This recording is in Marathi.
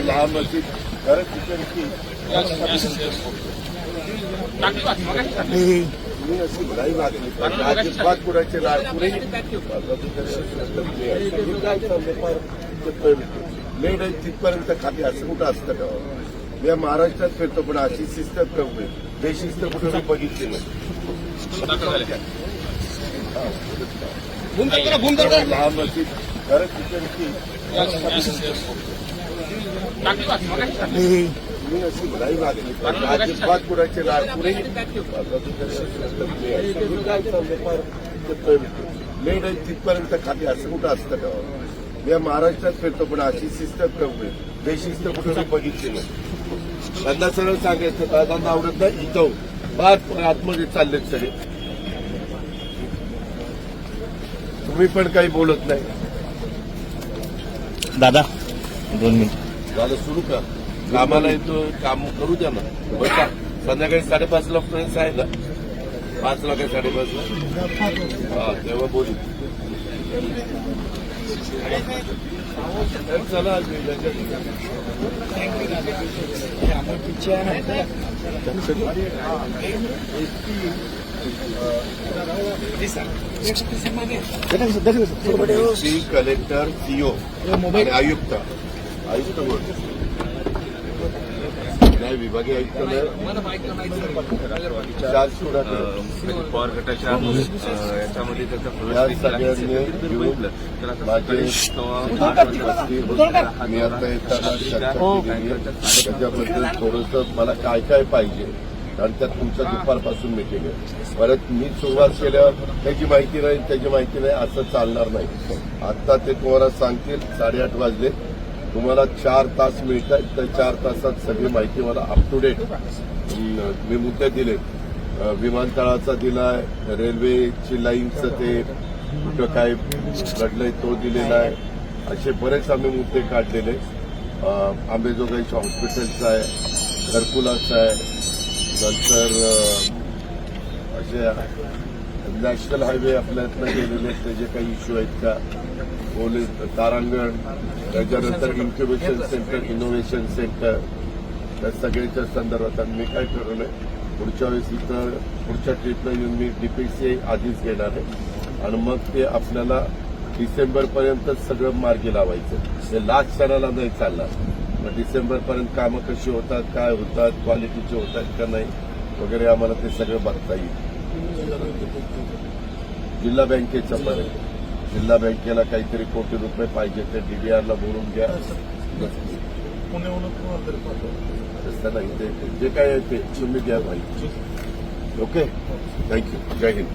लहान मस्जिद खरंच तिथे मी अशी नाही. मागणी पण अजिबात कुणाचे लाड कुणी लेट आहे. तिथपर्यंत खाली असं कुठं असतं का? मी या महाराष्ट्रात फिरतो पण अशी शिस्त कमी बेशिस्त कुठं मी बघितली नाही. लहान मस्जिद खरंच तिथे मी अशी नाही मागणी पण अजिबात कुणाचे लाड कुणी लेट आहे तिथपर्यंत खाली असं कुठं असतं का? मी या महाराष्ट्रात फिरतो पण अशी शिस्त कमी बेशिस्त कुठं बघितली नाही. त्यांना सरळ सांगायचं दादांना आवडत नाही इथं हो. बाद आतमध्ये चाललेत सगळे. तुम्ही पण काही बोलत नाही. दादा दोन मिनिट. झालं सुरू का कामाला येतो काम करू द्या ना. बसा. संध्याकाळी साडेपाचला फ्रेंड्स आहे ना पाचला काय साडेपाचला हा तेव्हा बोलू. तर चला सी कलेक्टर सीओ आणि आयुक्त. आयुक्त बोल नाही विभागीय आयुक्त नाही चार्ज कोणाकडे पवार गटाच्या याच्यामध्ये त्याचा प्रवेश मी आता येताना आहे. त्याच्याबद्दल थोडंसं मला काय काय पाहिजे? कारण त्यात तुमच्या दुपारपासून मिटिंग आहे. परत मी सुरुवात केल्यावर त्याची माहिती नाही त्याची माहिती नाही असं चालणार नाही. आता ते तुम्हाला सांगतील साडेआठ वाजले. तुम्हाला चार तास मिळत आहेत चार तासात सगळी माहिती मला अप टू डेट मी मुद्दे दिले. विमानतळाचा दिलाय रेल्वेची लाईनचं ते कुठं काय घडलंय तो दिलेला आहे. असे बरेच आम्ही मुद्दे काढलेले. अ, आंबेजोगाईच्या हॉस्पिटलचा आहे घरकुलाचा आहे नंतर असे नॅशनल हायवे आपल्यातनं गेलेले आहेत. त्याचे काही इश्यू आहेत का? पोलीस तारांगण त्याच्यानंतर इन्क्युबेशन सेंटर इनोव्हेशन सेंटर त्या सगळ्याच्या संदर्भात आणि मी काय ठरवलंय पुढच्या वेळेस इथं पुढच्या ट्रीपला येऊन मी डीपीसी आधीच घेणार आहे. आणि मग ते आपल्याला डिसेंबरपर्यंत सगळं मार्गी लावायचं. हे लास्ट क्षणाला नाही चालणार. मग डिसेंबरपर्यंत कामं कशी होतात काय होतात क्वालिटीचे होतात का नाही वगैरे आम्हाला ते सगळं बघता येईल. जिल्हा बँकेच्या पण आहे. जिल्हा बँकेला काहीतरी कोटी रुपये पाहिजे ते डीडीआरला बोलून घ्या. तसं नाही ते जे काय आहे ते तुम्ही द्या माहिती ओके? थँक्यू जय हिंद.